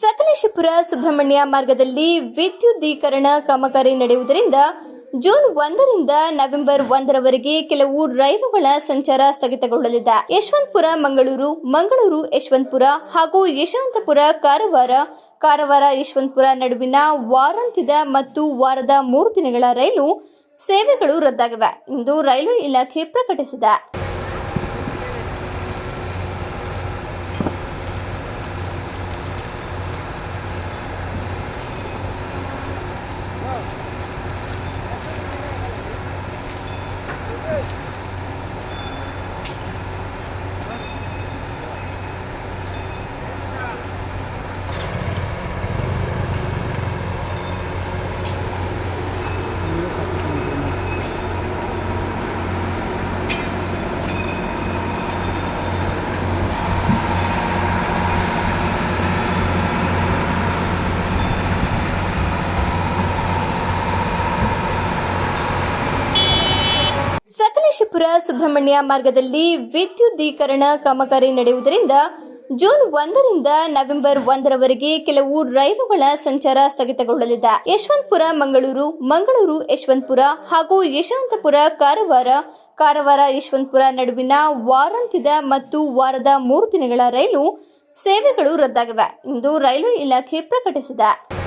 ಸಕಲೇಶಪುರ ಸುಬ್ರಹ್ಮಣ್ಯ ಮಾರ್ಗದಲ್ಲಿ ವಿದ್ಯುದೀಕರಣ ಕಾಮಗಾರಿ ನಡೆಯುವುದರಿಂದ ಜೂನ್ ಒಂದರಿಂದ ನವೆಂಬರ್ ಒಂದರವರೆಗೆ ಕೆಲವು ರೈಲುಗಳ ಸಂಚಾರ ಸ್ಥಗಿತಗೊಳ್ಳಲಿದೆ. ಯಶವಂತಪುರ, ಮಂಗಳೂರು ಮಂಗಳೂರು, ಯಶವಂತಪುರ ಹಾಗೂ ಯಶವಂತಪುರ ಕಾರವಾರ ಕಾರವಾರ, ಯಶವಂತಪುರ ನಡುವಿನ ವಾರಾಂತ್ಯದ ಮತ್ತು ವಾರದ ಮೂರು ದಿನಗಳ ರೈಲು ಸೇವೆಗಳು ರದ್ದಾಗಿವೆ. ಎಂದು ರೈಲ್ವೆ ಇಲಾಖೆ ಪ್ರಕಟಿಸಿದೆ. Hey! ಸಕಲೇಶಪುರ ಸುಬ್ರಹ್ಮಣ್ಯ ಮಾರ್ಗದಲ್ಲಿ ವಿದ್ಯುದೀಕರಣ ಕಾಮಗಾರಿ ನಡೆಯುವುದರಿಂದ ಜೂನ್ ಒಂದರಿಂದ ನವೆಂಬರ್ ಒಂದರವರೆಗೆ ಕೆಲವು ರೈಲುಗಳ ಸಂಚಾರ ಸ್ಥಗಿತಗೊಳ್ಳಲಿದೆ. ಯಶವಂತಪುರ, ಮಂಗಳೂರು ಮಂಗಳೂರು, ಯಶವಂತಪುರ ಹಾಗೂ ಯಶವಂತಪುರ ಕಾರವಾರ ಕಾರವಾರ, ಯಶವಂತಪುರ ನಡುವಿನ ವಾರಾಂತ್ಯದ ಮತ್ತು ವಾರದ ಮೂರು ದಿನಗಳ ರೈಲು ಸೇವೆಗಳು ರದ್ದಾಗಿವೆ. ಎಂದು ರೈಲ್ವೆ ಇಲಾಖೆ ಪ್ರಕಟಿಸಿದೆ.